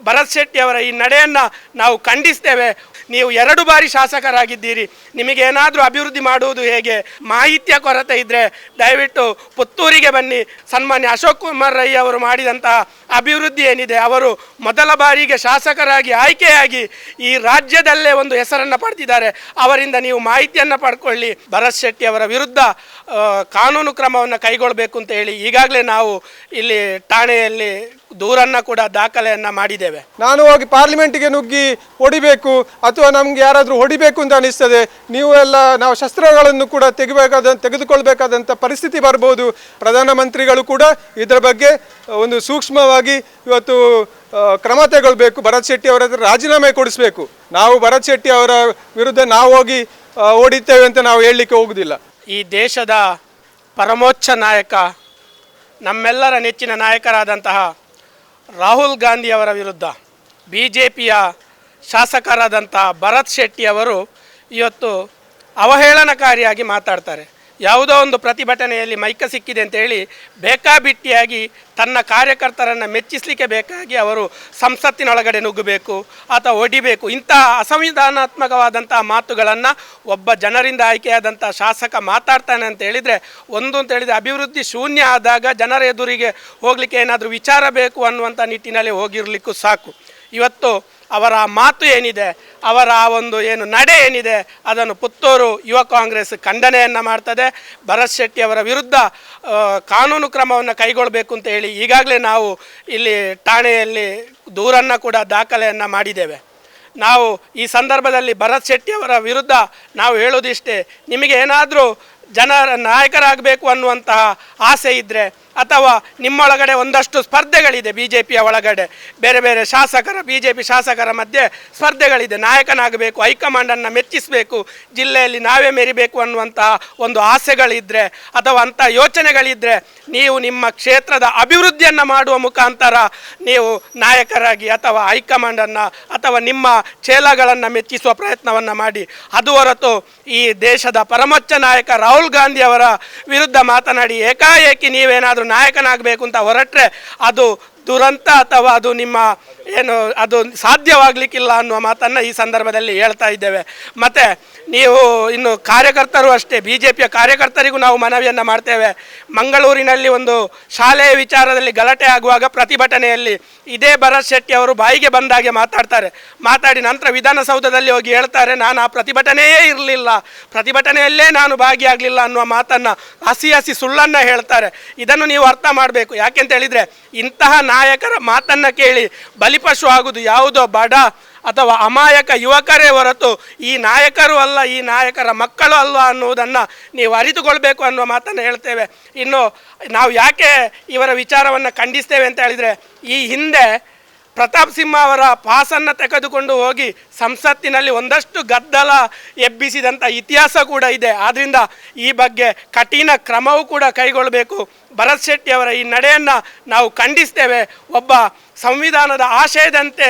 ಭರತ್ ಶೆಟ್ಟಿ ಅವರ ಈ ನಡೆಯನ್ನು ನಾವು ಖಂಡಿಸ್ತೇವೆ. ನೀವು ಎರಡು ಬಾರಿ ಶಾಸಕರಾಗಿದ್ದೀರಿ. ನಿಮಗೇನಾದರೂ ಅಭಿವೃದ್ಧಿ ಮಾಡುವುದು ಹೇಗೆ? ಮಾಹಿತಿಯ ಕೊರತೆ ಇದ್ದರೆ ದಯವಿಟ್ಟು ಪುತ್ತೂರಿಗೆ ಬನ್ನಿ. ಸನ್ಮಾನ್ಯ ಅಶೋಕ್ ಕುಮಾರ್ ರೈ ಅವರು ಮಾಡಿದಂತಹ ಅಭಿವೃದ್ಧಿ ಏನಿದೆ, ಅವರು ಮೊದಲ ಬಾರಿಗೆ ಶಾಸಕರಾಗಿ ಆಯ್ಕೆಯಾಗಿ ಈ ರಾಜ್ಯದಲ್ಲೇ ಒಂದು ಹೆಸರನ್ನು ಪಡೆದಿದ್ದಾರೆ. ಅವರಿಂದ ನೀವು ಮಾಹಿತಿಯನ್ನು ಪಡ್ಕೊಳ್ಳಿ. ಭರತ್ ಶೆಟ್ಟಿ ಅವರ ವಿರುದ್ಧ ಕಾನೂನು ಕ್ರಮವನ್ನು ಕೈಗೊಳ್ಳಬೇಕು ಅಂತ ಹೇಳಿ ಈಗಾಗಲೇ ನಾವು ಇಲ್ಲಿ ಠಾಣೆಯಲ್ಲಿ ದೂರನ್ನು ಕೂಡ ದಾಖಲೆಯನ್ನ ಮಾಡಿದ್ದೇವೆ. ನಾನು ಹೋಗಿ ಪಾರ್ಲಿಮೆಂಟ್ಗೆ ನುಗ್ಗಿ ಹೊಡಿಬೇಕು ಅಥವಾ ನಮ್ಗೆ ಯಾರಾದರೂ ಹೊಡಿಬೇಕು ಅಂತ ಅನಿಸ್ತದೆ ನೀವು ಎಲ್ಲ ನಾವು ಶಸ್ತ್ರಗಳನ್ನು ಕೂಡ ತೆಗಿಬೇಕಾದ ತೆಗೆದುಕೊಳ್ಬೇಕಾದಂಥ ಪರಿಸ್ಥಿತಿ ಬರ್ಬೋದು. ಪ್ರಧಾನಮಂತ್ರಿಗಳು ಕೂಡ ಇದರ ಬಗ್ಗೆ ಒಂದು ಸೂಕ್ಷ್ಮವಾಗಿ ಇವತ್ತು ಕ್ರಮ ತಗೊಳ್ಬೇಕು. ಭರತ್ ಶೆಟ್ಟಿ ಅವರ ಹತ್ರ ರಾಜೀನಾಮೆ ಕೊಡಿಸ್ಬೇಕು. ನಾವು ಭರತ್ ಶೆಟ್ಟಿ ಅವರ ವಿರುದ್ಧ ನಾವು ಹೋಗಿ ಓಡಿತೇವೆ ಅಂತ ನಾವು ಹೇಳಲಿಕ್ಕೆ ಹೋಗುದಿಲ್ಲ. ಈ ದೇಶದ ಪರಮೋಚ್ಚ ನಾಯಕ ನಮ್ಮೆಲ್ಲರ ನೆಚ್ಚಿನ ನಾಯಕರಾದಂತಹ ರಾಹುಲ್ ಗಾಂಧಿಯವರ ವಿರುದ್ಧ ಬಿ ಜೆ ಪಿಯ ಶಾಸಕರಾದಂಥ ಭರತ್ ಶೆಟ್ಟಿ ಅವರು ಇವತ್ತು ಅವಹೇಳನಕಾರಿಯಾಗಿ ಮಾತಾಡ್ತಾರೆ. ಯಾವುದೋ ಒಂದು ಪ್ರತಿಭಟನೆಯಲ್ಲಿ ಮೈಕ ಸಿಕ್ಕಿದೆ ಅಂತೇಳಿ ಬೇಕಾಬಿಟ್ಟಿಯಾಗಿ ತನ್ನ ಕಾರ್ಯಕರ್ತರನ್ನು ಮೆಚ್ಚಿಸಲಿಕ್ಕೆ ಬೇಕಾಗಿ ಅವರು ಸಂಸತ್ತಿನೊಳಗಡೆ ನುಗ್ಗಬೇಕು ಅಥವಾ ಒಡಿಬೇಕು. ಇಂತಹ ಅಸಂವಿಧಾನಾತ್ಮಕವಾದಂತಹ ಮಾತುಗಳನ್ನು ಒಬ್ಬ ಜನರಿಂದ ಆಯ್ಕೆಯಾದಂಥ ಶಾಸಕ ಮಾತಾಡ್ತಾನೆ ಅಂತ ಹೇಳಿದರೆ ಒಂದು ಅಂತ ಹೇಳಿದರೆ ಅಭಿವೃದ್ಧಿ ಶೂನ್ಯ ಆದಾಗ ಜನರ ಎದುರಿಗೆ ಹೋಗಲಿಕ್ಕೆ ಏನಾದರೂ ವಿಚಾರ ಬೇಕು ಅನ್ನುವಂಥ ನಿಟ್ಟಿನಲ್ಲಿ ಹೋಗಿರಲಿಕ್ಕೂ ಸಾಕು. ಇವತ್ತು ಅವರ ಮಾತು ಏನಿದೆ, ಅವರ ಒಂದು ಏನು ನಡೆ ಏನಿದೆ, ಅದನ್ನು ಪುತ್ತೂರು ಯುವ ಕಾಂಗ್ರೆಸ್ ಖಂಡನೆಯನ್ನು ಮಾಡ್ತದೆ. ಭರತ್ ಶೆಟ್ಟಿ ಅವರ ವಿರುದ್ಧ ಕಾನೂನು ಕ್ರಮವನ್ನು ಕೈಗೊಳ್ಳಬೇಕು ಅಂತ ಹೇಳಿ ಈಗಾಗಲೇ ನಾವು ಇಲ್ಲಿ ಠಾಣೆಯಲ್ಲಿ ದೂರನ್ನು ಕೂಡ ದಾಖಲೆಯನ್ನು ಮಾಡಿದ್ದೇವೆ. ನಾವು ಈ ಸಂದರ್ಭದಲ್ಲಿ ಭರತ್ ಶೆಟ್ಟಿ ಅವರ ವಿರುದ್ಧ ನಾವು ಹೇಳೋದಿಷ್ಟೇ ನಿಮಗೆ ಏನಾದರೂ ಜನರ ನಾಯಕರಾಗಬೇಕು ಅನ್ನುವಂತಹ ಆಸೆ ಇದ್ದರೆ ಅಥವಾ ನಿಮ್ಮೊಳಗಡೆ ಒಂದಷ್ಟು ಸ್ಪರ್ಧೆಗಳಿದೆ ಬಿ ಜೆ ಪಿಯ ಒಳಗಡೆ. ಬೇರೆ ಬೇರೆ ಶಾಸಕರ ಬಿ ಜೆ ಪಿ ಶಾಸಕರ ಮಧ್ಯೆ ಸ್ಪರ್ಧೆಗಳಿದೆ. ನಾಯಕನಾಗಬೇಕು, ಹೈಕಮಾಂಡನ್ನು ಮೆಚ್ಚಿಸಬೇಕು, ಜಿಲ್ಲೆಯಲ್ಲಿ ನಾವೇ ಮೆರಿಬೇಕು ಅನ್ನುವಂತಹ ಒಂದು ಆಸೆಗಳಿದ್ದರೆ ಅಥವಾ ಅಂಥ ಯೋಚನೆಗಳಿದ್ದರೆ ನೀವು ನಿಮ್ಮ ಕ್ಷೇತ್ರದ ಅಭಿವೃದ್ಧಿಯನ್ನು ಮಾಡುವ ಮುಖಾಂತರ ನೀವು ನಾಯಕರಾಗಿ ಅಥವಾ ಹೈಕಮಾಂಡನ್ನು ಅಥವಾ ನಿಮ್ಮ ಚೇಲಗಳನ್ನು ಮೆಚ್ಚಿಸುವ ಪ್ರಯತ್ನವನ್ನು ಮಾಡಿ. ಅದು ಹೊರತು ಈ ದೇಶದ ಪರಮೋಚ್ಚ ನಾಯಕ ರಾಹುಲ್ ಗಾಂಧಿ ಅವರ ವಿರುದ್ಧ ಮಾತನಾಡಿ ಏಕಾಏಕಿ ನೀವೇನಾದರೂ ನಾಯಕನಾಗಬೇಕು ಅಂತ ಹೊರಟ್ರೆ ಅದು ದುರಂತ ಅಥವಾ ಅದು ನಿಮ್ಮ ಏನು, ಅದು ಸಾಧ್ಯವಾಗಲಿಕ್ಕಿಲ್ಲ ಅನ್ನುವ ಮಾತನ್ನು ಈ ಸಂದರ್ಭದಲ್ಲಿ ಹೇಳ್ತಾ ಇದ್ದೇವೆ. ಮತ್ತು ನೀವು ಇನ್ನು ಕಾರ್ಯಕರ್ತರು ಅಷ್ಟೇ ಬಿ ಜೆ ಪಿಯ ಕಾರ್ಯಕರ್ತರಿಗೂ ನಾವು ಮನವಿಯನ್ನು ಮಾಡ್ತೇವೆ. ಮಂಗಳೂರಿನಲ್ಲಿ ಒಂದು ಶಾಲೆಯ ವಿಚಾರದಲ್ಲಿ ಗಲಾಟೆ ಆಗುವಾಗ ಪ್ರತಿಭಟನೆಯಲ್ಲಿ ಇದೇ ಭರತ್ ಶೆಟ್ಟಿ ಅವರು ಬಾಯಿಗೆ ಬಂದಾಗೆ ಮಾತಾಡ್ತಾರೆ. ಮಾತಾಡಿ ನಂತರ ವಿಧಾನಸೌಧದಲ್ಲಿ ಹೋಗಿ ಹೇಳ್ತಾರೆ, ನಾನು ಆ ಪ್ರತಿಭಟನೆಯೇ ಇರಲಿಲ್ಲ. ಪ್ರತಿಭಟನೆಯಲ್ಲೇ ನಾನು ಭಾಗಿಯಾಗಲಿಲ್ಲ ಅನ್ನುವ ಮಾತನ್ನು ಹಸಿ ಹಸಿ ಸುಳ್ಳನ್ನು ಹೇಳ್ತಾರೆ. ಇದನ್ನು ನೀವು ಅರ್ಥ ಮಾಡಬೇಕು. ಯಾಕೆಂತ ಹೇಳಿದರೆ ಇಂತಹ ನಾಯಕರ ಮಾತನ್ನು ಕೇಳಿ ಬಲಿಪಶು ಆಗುವುದು ಯಾವುದೋ ಬಡ ಅಥವಾ ಅಮಾಯಕ ಯುವಕರೇ ಹೊರತು ಈ ನಾಯಕರು ಅಲ್ಲ, ಈ ನಾಯಕರ ಮಕ್ಕಳು ಅಲ್ಲ ಅನ್ನುವುದನ್ನು ನೀವು ಅರಿತುಕೊಳ್ಬೇಕು ಅನ್ನುವ ಮಾತನ್ನು ಹೇಳ್ತೇವೆ. ಇನ್ನು ನಾವು ಯಾಕೆ ಇವರ ವಿಚಾರವನ್ನು ಖಂಡಿಸ್ತೇವೆ ಅಂತ ಹೇಳಿದರೆ, ಈ ಹಿಂದೆ ಪ್ರತಾಪ್ ಸಿಂಹ ಅವರ ಪಾಸನ್ನು ತೆಗೆದುಕೊಂಡು ಹೋಗಿ ಸಂಸತ್ತಿನಲ್ಲಿ ಒಂದಷ್ಟು ಗದ್ದಲ ಎಬ್ಬಿಸಿದಂಥ ಇತಿಹಾಸ ಕೂಡ ಇದೆ. ಆದ್ದರಿಂದ ಈ ಬಗ್ಗೆ ಕಠಿಣ ಕ್ರಮವೂ ಕೂಡ ಕೈಗೊಳ್ಳಬೇಕು. ಭರತ್ ಶೆಟ್ಟಿಯವರ ಈ ನಡೆಯನ್ನು ನಾವು ಖಂಡಿಸ್ತೇವೆ. ಒಬ್ಬ ಸಂವಿಧಾನದ ಆಶಯದಂತೆ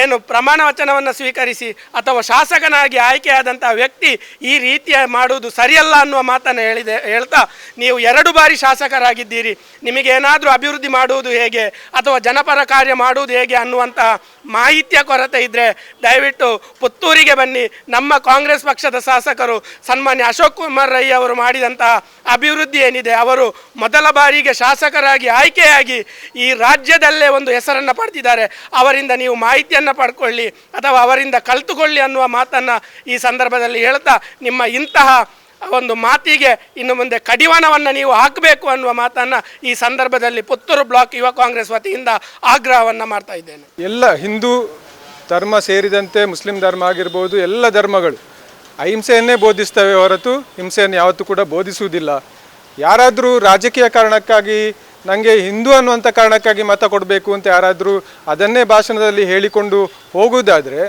ಏನು ಪ್ರಮಾಣ ವಚನವನ್ನು ಸ್ವೀಕರಿಸಿ ಅಥವಾ ಶಾಸಕನಾಗಿ ಆಯ್ಕೆಯಾದಂಥ ವ್ಯಕ್ತಿ ಈ ರೀತಿಯ ಮಾಡುವುದು ಸರಿಯಲ್ಲ ಅನ್ನುವ ಮಾತನ್ನು ಹೇಳಿದೆ, ಹೇಳ್ತಾ ನೀವು ಎರಡು ಬಾರಿ ಶಾಸಕರಾಗಿದ್ದೀರಿ. ನಿಮಗೇನಾದರೂ ಅಭಿವೃದ್ಧಿ ಮಾಡುವುದು ಹೇಗೆ ಅಥವಾ ಜನಪರ ಕಾರ್ಯ ಮಾಡುವುದು ಹೇಗೆ ಅನ್ನುವಂತಹ ಮಾಹಿತಿಯ ಕೊರತೆ ಇದ್ದರೆ ದಯವಿಟ್ಟು ಪುತ್ತೂರಿಗೆ ಬನ್ನಿ. ನಮ್ಮ ಕಾಂಗ್ರೆಸ್ ಪಕ್ಷದ ಶಾಸಕರು ಸನ್ಮಾನ್ಯ ಅಶೋಕ್ ಕುಮಾರ್ ರೈ ಅವರು ಮಾಡಿದಂತಹ ಅಭಿವೃದ್ಧಿ ಏನಿದೆ, ಅವರು ಮೊದಲ ಬಾರಿಗೆ ಶಾಸಕರಾಗಿ, ಆಯ್ಕೆಯಾಗಿ ಈ ರಾಜ್ಯದಲ್ಲೇ ಒಂದು ಹೆಸರನ್ನು ಪಡೆದಿದ್ದಾರೆ. ಅವರಿಂದ ನೀವು ಮಾಹಿತಿಯನ್ನು ಪಡ್ಕೊಳ್ಳಿ ಅಥವಾ ಅವರಿಂದ ಕಲ್ತುಕೊಳ್ಳಿ ಅನ್ನುವ ಮಾತನ್ನು ಈ ಸಂದರ್ಭದಲ್ಲಿ ಹೇಳ್ತಾ ನಿಮ್ಮ ಇಂತಹ ಒಂದು ಮಾತಿಗೆ ಇನ್ನು ಮುಂದೆ ಕಡಿವಾಣವನ್ನು ನೀವು ಹಾಕಬೇಕು ಅನ್ನುವ ಮಾತನ್ನು ಈ ಸಂದರ್ಭದಲ್ಲಿ ಪುತ್ತೂರು ಬ್ಲಾಕ್ ಯುವ ಕಾಂಗ್ರೆಸ್ ವತಿಯಿಂದ ಆಗ್ರಹವನ್ನು ಮಾಡ್ತಾ ಇದ್ದೇನೆ. ಎಲ್ಲ ಹಿಂದೂ ಧರ್ಮ ಸೇರಿದಂತೆ ಮುಸ್ಲಿಂ ಧರ್ಮ ಆಗಿರ್ಬೋದು ಎಲ್ಲ ಧರ್ಮಗಳು ಅಹಿಂಸೆಯನ್ನೇ ಬೋಧಿಸ್ತವೆ ಹೊರತು ಹಿಂಸೆಯನ್ನು ಯಾವತ್ತೂ ಕೂಡ ಬೋಧಿಸುವುದಿಲ್ಲ. ಯಾರಾದರೂ ರಾಜಕೀಯ ಕಾರಣಕ್ಕಾಗಿ ನನಗೆ ಹಿಂದೂ ಅನ್ನುವಂಥ ಕಾರಣಕ್ಕಾಗಿ ಮತ ಕೊಡಬೇಕು ಅಂತ ಯಾರಾದರೂ ಅದನ್ನೇ ಭಾಷಣದಲ್ಲಿ ಹೇಳಿಕೊಂಡು ಹೋಗುವುದಾದರೆ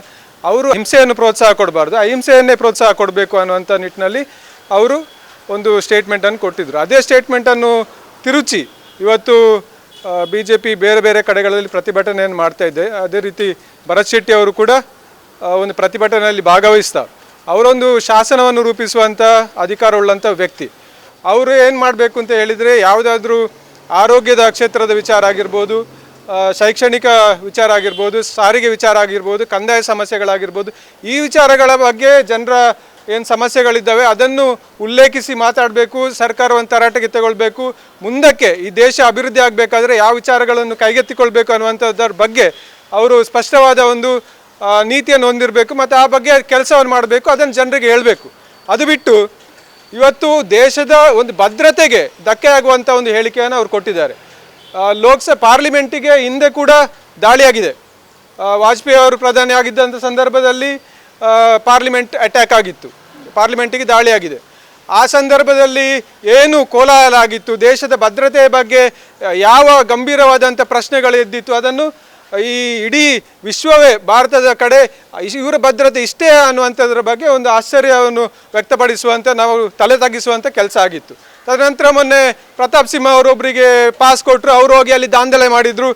ಅವರು ಹಿಂಸೆಯನ್ನು ಪ್ರೋತ್ಸಾಹ ಕೊಡಬಾರ್ದು, ಅಹಿಂಸೆಯನ್ನೇ ಪ್ರೋತ್ಸಾಹ ಕೊಡಬೇಕು ಅನ್ನುವಂಥ ನಿಟ್ಟಿನಲ್ಲಿ ಅವರು ಒಂದು ಸ್ಟೇಟ್ಮೆಂಟನ್ನು ಕೊಟ್ಟಿದ್ದರು ಅದೇ ಸ್ಟೇಟ್ಮೆಂಟನ್ನು ತಿರುಚಿ, ಇವತ್ತು ಬಿ ಜೆ ಪಿ ಬೇರೆ ಬೇರೆ ಕಡೆಗಳಲ್ಲಿ ಪ್ರತಿಭಟನೆಯನ್ನು ಮಾಡ್ತಾ ಇದೆ. ಅದೇ ರೀತಿ ಭರತ್ ಶೆಟ್ಟಿ ಅವರು ಕೂಡ ಒಂದು ಪ್ರತಿಭಟನೆಯಲ್ಲಿ ಭಾಗವಹಿಸ್ತಾ, ಅವರೊಂದು ಶಾಸನವನ್ನು ರೂಪಿಸುವಂಥ ಅಧಿಕಾರವುಳ್ಳಂಥ ವ್ಯಕ್ತಿ. ಅವರು ಏನು ಮಾಡಬೇಕು ಅಂತ ಹೇಳಿದರೆ, ಯಾವುದಾದ್ರೂ ಆರೋಗ್ಯದ ಕ್ಷೇತ್ರದ ವಿಚಾರ ಆಗಿರ್ಬೋದು ಶೈಕ್ಷಣಿಕ ವಿಚಾರ ಆಗಿರ್ಬೋದು, ಸಾರಿಗೆ ವಿಚಾರ ಆಗಿರ್ಬೋದು, ಕಂದಾಯ ಸಮಸ್ಯೆಗಳಾಗಿರ್ಬೋದು, ಈ ವಿಚಾರಗಳ ಬಗ್ಗೆ ಜನರ ಏನು ಸಮಸ್ಯೆಗಳಿದ್ದಾವೆ ಅದನ್ನು ಉಲ್ಲೇಖಿಸಿ ಮಾತಾಡಬೇಕು ಸರ್ಕಾರವನ್ನು ತರಾಟೆಗೆ ತಗೊಳ್ಬೇಕು, ಮುಂದಕ್ಕೆ ಈ ದೇಶ ಅಭಿವೃದ್ಧಿ ಆಗಬೇಕಾದ್ರೆ ಯಾವ ವಿಚಾರಗಳನ್ನು ಕೈಗೆತ್ತಿಕೊಳ್ಬೇಕು ಅನ್ನುವಂಥದ್ದರ ಬಗ್ಗೆ ಅವರು ಸ್ಪಷ್ಟವಾದ ಒಂದು ನೀತಿಯನ್ನು ಹೊಂದಿರಬೇಕು ಮತ್ತು ಆ ಬಗ್ಗೆ ಕೆಲಸವನ್ನು ಮಾಡಬೇಕು, ಅದನ್ನು ಜನರಿಗೆ ಹೇಳಬೇಕು. ಅದು ಬಿಟ್ಟು ಇವತ್ತು ದೇಶದ ಒಂದು ಭದ್ರತೆಗೆ ಧಕ್ಕೆ ಆಗುವಂಥ ಒಂದು ಹೇಳಿಕೆಯನ್ನು ಅವರು ಕೊಟ್ಟಿದ್ದಾರೆ. ಲೋಕಸಭೆ ಪಾರ್ಲಿಮೆಂಟಿಗೆ ಹಿಂದೆ ಕೂಡ ದಾಳಿಯಾಗಿದೆ. ವಾಜಪೇಯಿ ಅವರು ಪ್ರಧಾನಿ ಆಗಿದ್ದಂಥ ಸಂದರ್ಭದಲ್ಲಿ ಪಾರ್ಲಿಮೆಂಟ್ ಅಟ್ಯಾಕ್ ಆಗಿತ್ತು. ಪಾರ್ಲಿಮೆಂಟಿಗೆ ದಾಳಿಯಾಗಿದೆ. ಆ ಸಂದರ್ಭದಲ್ಲಿ ಏನು ಕೋಲಾಹಲ ಆಗಿತ್ತು? ದೇಶದ ಭದ್ರತೆಯ ಬಗ್ಗೆ ಯಾವ ಗಂಭೀರವಾದಂಥ ಪ್ರಶ್ನೆಗಳು ಎದ್ದಿತ್ತು? ಅದನ್ನು ಈ ಇಡೀ ವಿಶ್ವವೇ, ಭಾರತದ ಕಡೆ ಇವರ ಭದ್ರತೆ ಇಷ್ಟೇ ಅನ್ನುವಂಥದ್ರ ಬಗ್ಗೆ ಒಂದು ಆಶ್ಚರ್ಯವನ್ನು ವ್ಯಕ್ತಪಡಿಸುವಂಥ ನಾವು ತಲೆ ತಗ್ಗಿಸುವಂಥ ಕೆಲಸ ಆಗಿತ್ತು. ತದನಂತರ ಮೊನ್ನೆ ಪ್ರತಾಪ್ ಸಿಂಹ ಅವರೊಬ್ಬರಿಗೆ ಪಾಸ್ ಕೊಟ್ಟರು ಅವರು ಹೋಗಿ ಅಲ್ಲಿ ದಾಂಧಲೆ ಮಾಡಿದರು.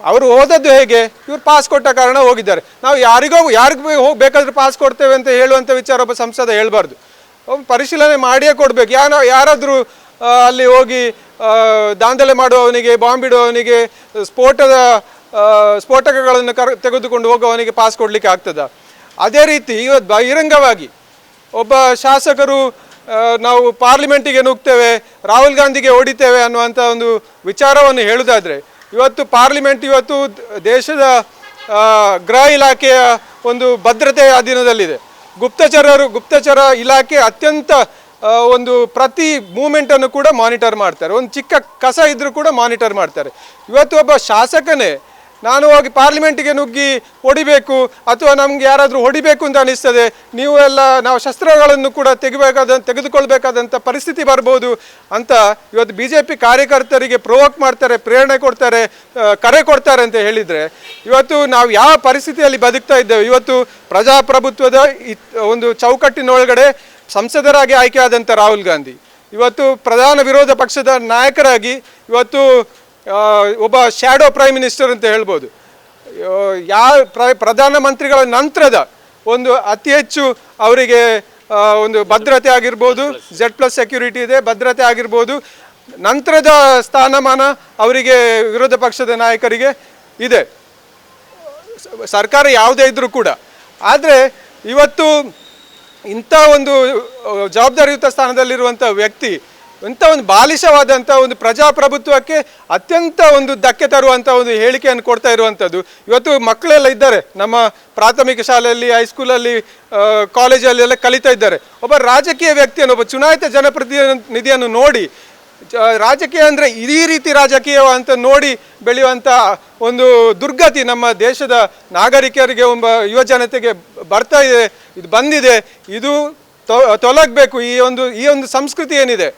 ಅವರು ಹೋದದ್ದು ಹೇಗೆ? ಇವರು ಪಾಸ್ ಕೊಟ್ಟ ಕಾರಣ ಹೋಗಿದ್ದಾರೆ. ನಾವು ಯಾರಿಗೋ, ಯಾರಿಗೂ ಹೋಗಿ, ಬೇಕಾದರೂ ಪಾಸ್ ಕೊಡ್ತೇವೆ ಅಂತ ಹೇಳುವಂಥ ವಿಚಾರ ಒಬ್ಬ ಸಂಸದ ಹೇಳಬಾರ್ದು. ಪರಿಶೀಲನೆ ಮಾಡಿಯೇ ಕೊಡಬೇಕು. ಯಾರ ಯಾರಾದರೂ ಅಲ್ಲಿ ಹೋಗಿ ದಾಂಧಲೆ ಮಾಡುವವನಿಗೆ, ಬಾಂಬ್ ಇಡುವವನಿಗೆ, ಸ್ಫೋಟದ ಸ್ಫೋಟಕಗಳನ್ನು ಕರ್, ತೆಗೆದುಕೊಂಡು ಹೋಗುವವನಿಗೆ ಪಾಸ್ ಕೊಡಲಿಕ್ಕೆ ಆಗ್ತದ. ಅದೇ ರೀತಿ ಇವತ್ತು ಬಹಿರಂಗವಾಗಿ ಒಬ್ಬ ಶಾಸಕರು ನಾವು ಪಾರ್ಲಿಮೆಂಟಿಗೆ ನುಗ್ತೇವೆ, ರಾಹುಲ್ ಗಾಂಧಿಗೆ ಹೊಡಿತೇವೆ ಅನ್ನುವಂಥ ಒಂದು ವಿಚಾರವನ್ನು ಹೇಳುವುದಾದರೆ ಇವತ್ತು ಪಾರ್ಲಿಮೆಂಟ್ ಇವತ್ತು ದೇಶದ ಗೃಹ ಇಲಾಖೆಯ ಒಂದು ಭದ್ರತೆಯ ಅಧೀನದಲ್ಲಿದೆ. ಗುಪ್ತಚರರು, ಗುಪ್ತಚರ ಇಲಾಖೆ ಅತ್ಯಂತ ಒಂದು ಪ್ರತಿ ಮೂಮೆಂಟನ್ನು ಕೂಡ ಮಾನಿಟರ್ ಮಾಡ್ತಾರೆ. ಒಂದು ಚಿಕ್ಕ ಕಸ ಇದ್ದರೂ ಕೂಡ ಮಾನಿಟರ್ ಮಾಡ್ತಾರೆ. ಇವತ್ತು ಒಬ್ಬ ಶಾಸಕನೇ ನಾನು ಹೋಗಿ ಪಾರ್ಲಿಮೆಂಟಿಗೆ ನುಗ್ಗಿ ಹೊಡಿಬೇಕು ಅಥವಾ ನಮ್ಗೆ ಯಾರಾದರೂ ಹೊಡಿಬೇಕು ಅಂತ ಅನಿಸ್ತದೆ, ನೀವು ಎಲ್ಲ ನಾವು ಶಸ್ತ್ರಗಳನ್ನು ಕೂಡ ತೆಗಿಬೇಕಾದ ತೆಗೆದುಕೊಳ್ಬೇಕಾದಂಥ ಪರಿಸ್ಥಿತಿ ಬರ್ಬೋದು ಅಂತ ಇವತ್ತು ಬಿ ಜೆ ಪಿ ಕಾರ್ಯಕರ್ತರಿಗೆ ಪ್ರೋವೋಕ್ ಮಾಡ್ತಾರೆ, ಪ್ರೇರಣೆ ಕೊಡ್ತಾರೆ ಕರೆ ಕೊಡ್ತಾರೆ ಅಂತ ಹೇಳಿದರೆ, ಇವತ್ತು ನಾವು ಯಾವ ಪರಿಸ್ಥಿತಿಯಲ್ಲಿ ಬದುಕ್ತಾ ಇದ್ದೇವೆ? ಇವತ್ತು ಪ್ರಜಾಪ್ರಭುತ್ವದ ಒಂದು ಚೌಕಟ್ಟಿನೊಳಗಡೆ ಸಂಸದರಾಗಿ ಆಯ್ಕೆಯಾದಂಥ ರಾಹುಲ್ ಗಾಂಧಿ, ಇವತ್ತು ಪ್ರಧಾನ ವಿರೋಧ ಪಕ್ಷದ ನಾಯಕರಾಗಿ, ಇವತ್ತು ಒಬ್ಬ ಶ್ಯಾಡೋ ಪ್ರೈಮ್ ಮಿನಿಸ್ಟರ್ ಅಂತ ಹೇಳ್ಬೋದು. ಯಾವ ಪ್ರ ಪ್ರಧಾನಮಂತ್ರಿಗಳ ನಂತರದ ಒಂದು ಅತಿ ಹೆಚ್ಚು ಅವರಿಗೆ ಒಂದು ಭದ್ರತೆ ಆಗಿರ್ಬೋದು ಜೆಡ್ ಪ್ಲಸ್ ಸೆಕ್ಯೂರಿಟಿ ಇದೆ, ಭದ್ರತೆ ಆಗಿರ್ಬೋದು, ನಂತರದ ಸ್ಥಾನಮಾನ ಅವರಿಗೆ, ವಿರೋಧ ಪಕ್ಷದ ನಾಯಕರಿಗೆ ಇದೆ. ಸರ್ಕಾರ ಯಾವುದೇ ಇದ್ದರೂ ಕೂಡ. ಆದರೆ, ಇವತ್ತು ಇಂಥ ಒಂದು ಜವಾಬ್ದಾರಿಯುತ ಸ್ಥಾನದಲ್ಲಿರುವಂಥ ವ್ಯಕ್ತಿ ಇಂಥ ಒಂದು ಬಾಲಿಶವಾದಂಥ ಒಂದು ಪ್ರಜಾಪ್ರಭುತ್ವಕ್ಕೆ ಅತ್ಯಂತ ಒಂದು ಧಕ್ಕೆ ತರುವಂಥ ಒಂದು ಹೇಳಿಕೆಯನ್ನು ಕೊಡ್ತಾ ಇರುವಂಥದ್ದು. ಇವತ್ತು ಮಕ್ಕಳೆಲ್ಲ ಇದ್ದಾರೆ. ನಮ್ಮ ಪ್ರಾಥಮಿಕ ಶಾಲೆಯಲ್ಲಿ ಹೈಸ್ಕೂಲಲ್ಲಿ ಕಾಲೇಜಲ್ಲಿ ಎಲ್ಲ ಕಲಿತಾ ಇದ್ದಾರೆ. ಒಬ್ಬ ರಾಜಕೀಯ ವ್ಯಕ್ತಿಯನ್ನು, ಒಬ್ಬ ಚುನಾಯಿತ ಜನಪ್ರತಿನಿಧಿಯನ್ನು ನೋಡಿ ರಾಜಕೀಯ ಅಂದರೆ ಇದೇ ರೀತಿ ರಾಜಕೀಯ ಅಂತ ನೋಡಿ ಬೆಳೆಯುವಂಥ ಒಂದು ದುರ್ಗತಿ ನಮ್ಮ ದೇಶದ ನಾಗರಿಕರಿಗೆ, ಒಬ್ಬ ಯುವ ಜನತೆಗೆ ಬರ್ತಾ ಇದೆ, ಇದು ಬಂದಿದೆ. ಇದು ತೊಲಗಬೇಕು. ಈ ಒಂದು ಈ ಒಂದು ಸಂಸ್ಕೃತಿ ಏನಿದೆ?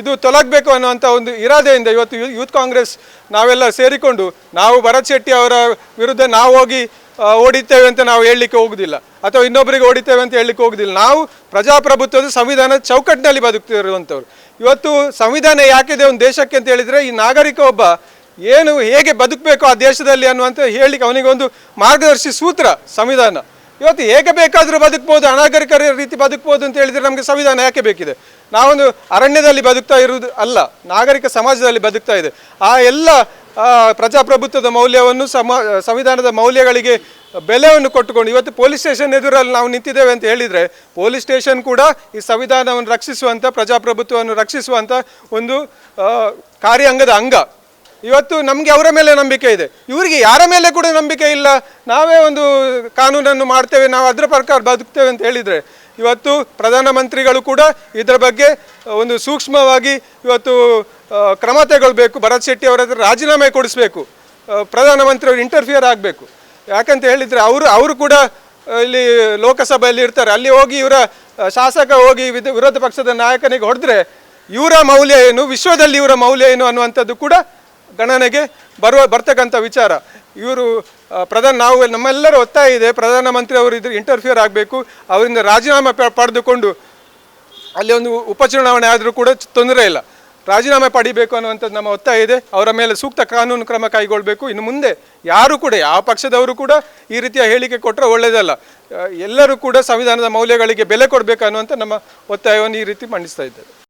ಇದು ತೊಲಗಬೇಕು ಅನ್ನುವಂಥ ಒಂದು ಇರಾದೆಯಿಂದ ಇವತ್ತು ಯೂತ್ ಕಾಂಗ್ರೆಸ್ ನಾವೆಲ್ಲ ಸೇರಿಕೊಂಡು ನಾವು ಭರತ್ ಶೆಟ್ಟಿ ಅವರ ವಿರುದ್ಧ ನಾವು ಹೋಗಿ ಓಡಿತೇವೆ ಅಂತ ನಾವು ಹೇಳಲಿಕ್ಕೆ ಹೋಗುದಿಲ್ಲ. ಅಥವಾ ಇನ್ನೊಬ್ಬರಿಗೆ ಓಡಿತೇವೆ ಅಂತ ಹೇಳಲಿಕ್ಕೆ ಹೋಗುದಿಲ್ಲ. ನಾವು ಪ್ರಜಾಪ್ರಭುತ್ವದ ಸಂವಿಧಾನದ ಚೌಕಟ್ಟಿನಲ್ಲಿ ಬದುಕ್ತಿರುವಂಥವ್ರು. ಇವತ್ತು ಸಂವಿಧಾನ ಯಾಕಿದೆ ಒಂದು ದೇಶಕ್ಕೆ ಅಂತ ಹೇಳಿದರೆ ಈ ನಾಗರಿಕ ಒಬ್ಬ ಏನು ಹೇಗೆ ಬದುಕಬೇಕು ಆ ದೇಶದಲ್ಲಿ ಅನ್ನುವಂಥ ಹೇಳಲಿಕ್ಕೆ ಅವನಿಗೆ ಒಂದು ಮಾರ್ಗದರ್ಶಿ ಸೂತ್ರ ಸಂವಿಧಾನ. ಇವತ್ತು ಹೇಗೆ ಬೇಕಾದರೂ ಬದುಕ್ಬೋದು, ಅನಾಗರಿಕರ ರೀತಿ ಬದುಕ್ಬೋದು ಅಂತ ಹೇಳಿದರೆ ನಮಗೆ ಸಂವಿಧಾನ ಯಾಕೆ ಬೇಕಿದೆ? ನಾವೊಂದು ಅರಣ್ಯದಲ್ಲಿ ಬದುಕ್ತಾ ಇರುವುದು ಅಲ್ಲ, ನಾಗರಿಕ ಸಮಾಜದಲ್ಲಿ ಬದುಕ್ತಾ ಇದೆ. ಆ ಎಲ್ಲ ಪ್ರಜಾಪ್ರಭುತ್ವದ ಮೌಲ್ಯವನ್ನು ಸಮ, ಸಂವಿಧಾನದ ಮೌಲ್ಯಗಳಿಗೆ ಬೆಲೆಯನ್ನು ಕೊಟ್ಟುಕೊಂಡು ಇವತ್ತು ಪೊಲೀಸ್ ಸ್ಟೇಷನ್ ಎದುರಲ್ಲಿ ನಾವು ನಿಂತಿದ್ದೇವೆ ಅಂತ ಹೇಳಿದರೆ, ಪೊಲೀಸ್ ಸ್ಟೇಷನ್ ಕೂಡ ಈ ಸಂವಿಧಾನವನ್ನು ರಕ್ಷಿಸುವಂಥ, ಪ್ರಜಾಪ್ರಭುತ್ವವನ್ನು ರಕ್ಷಿಸುವಂಥ ಒಂದು ಕಾರ್ಯಾಂಗದ ಅಂಗ. ಇವತ್ತು ನಮಗೆ ಅವರ ಮೇಲೆ ನಂಬಿಕೆ ಇದೆ. ಇವರಿಗೆ ಯಾರ ಮೇಲೆ ಕೂಡ ನಂಬಿಕೆ ಇಲ್ಲ. ನಾವೇ ಒಂದು ಕಾನೂನನ್ನು ಮಾಡ್ತೇವೆ, ನಾವು ಅದರ ಪ್ರಕಾರ ಬದುಕ್ತೇವೆ ಅಂತ ಹೇಳಿದರೆ ಇವತ್ತು ಪ್ರಧಾನಮಂತ್ರಿಗಳು ಕೂಡ ಇದರ ಬಗ್ಗೆ ಒಂದು ಸೂಕ್ಷ್ಮವಾಗಿ ಇವತ್ತು ಕ್ರಮ ತಗೊಳ್ಬೇಕು. ಭರತ್ ಶೆಟ್ಟಿ ಅವರ ಹತ್ರ ರಾಜೀನಾಮೆ ಕೊಡಿಸ್ಬೇಕು. ಪ್ರಧಾನಮಂತ್ರಿ ಅವರು ಇಂಟರ್ಫಿಯರ್ ಆಗಬೇಕು. ಯಾಕಂತ ಹೇಳಿದರೆ ಅವರು ಅವರು ಕೂಡ ಇಲ್ಲಿ ಲೋಕಸಭೆಯಲ್ಲಿ ಇರ್ತಾರೆ. ಅಲ್ಲಿ ಹೋಗಿ ಇವರ ಶಾಸಕ ಹೋಗಿ ವಿರೋಧ ಪಕ್ಷದ ನಾಯಕನಿಗೆ ಹೊಡೆದ್ರೆ ಇವರ ಮೌಲ್ಯ ಏನು, ವಿಶ್ವದಲ್ಲಿ ಇವರ ಮೌಲ್ಯ ಏನು ಅನ್ನುವಂಥದ್ದು ಕೂಡ ಗಣನೆಗೆ ಬರುವ, ಬರ್ತಕ್ಕಂಥ ವಿಚಾರ. ಇವರು ಪ್ರಧಾನ, ನಾವು ನಮ್ಮೆಲ್ಲರ ಒತ್ತಾಯ ಇದೆ. ಪ್ರಧಾನಮಂತ್ರಿ ಅವರು ಇದ್ರ ಇಂಟರ್ಫಿಯರ್ ಆಗಬೇಕು. ಅವರಿಂದ ರಾಜೀನಾಮೆ ಪಡೆದುಕೊಂಡು ಅಲ್ಲಿ ಒಂದು ಉಪಚುನಾವಣೆ ಆದರೂ ಕೂಡ ತೊಂದರೆ ಇಲ್ಲ. ರಾಜೀನಾಮೆ ಪಡಿಬೇಕು ಅನ್ನುವಂಥದ್ದು ನಮ್ಮ ಒತ್ತಾಯ ಇದೆ. ಅವರ ಮೇಲೆ ಸೂಕ್ತ ಕಾನೂನು ಕ್ರಮ ಕೈಗೊಳ್ಳಬೇಕು ಇನ್ನು ಮುಂದೆ ಯಾರು ಕೂಡ, ಯಾವ ಪಕ್ಷದವರು ಕೂಡ ಈ ರೀತಿಯ ಹೇಳಿಕೆ ಕೊಟ್ಟರೆ ಒಳ್ಳೆಯದಲ್ಲ ಎಲ್ಲರೂ ಕೂಡ ಸಂವಿಧಾನದ ಮೌಲ್ಯಗಳಿಗೆ ಬೆಲೆ ಕೊಡಬೇಕು ಅನ್ನುವಂಥ ನಮ್ಮ ಒತ್ತಾಯವನ್ನು ಈ ರೀತಿ ಮಂಡಿಸ್ತಾ ಇದ್ದಾರೆ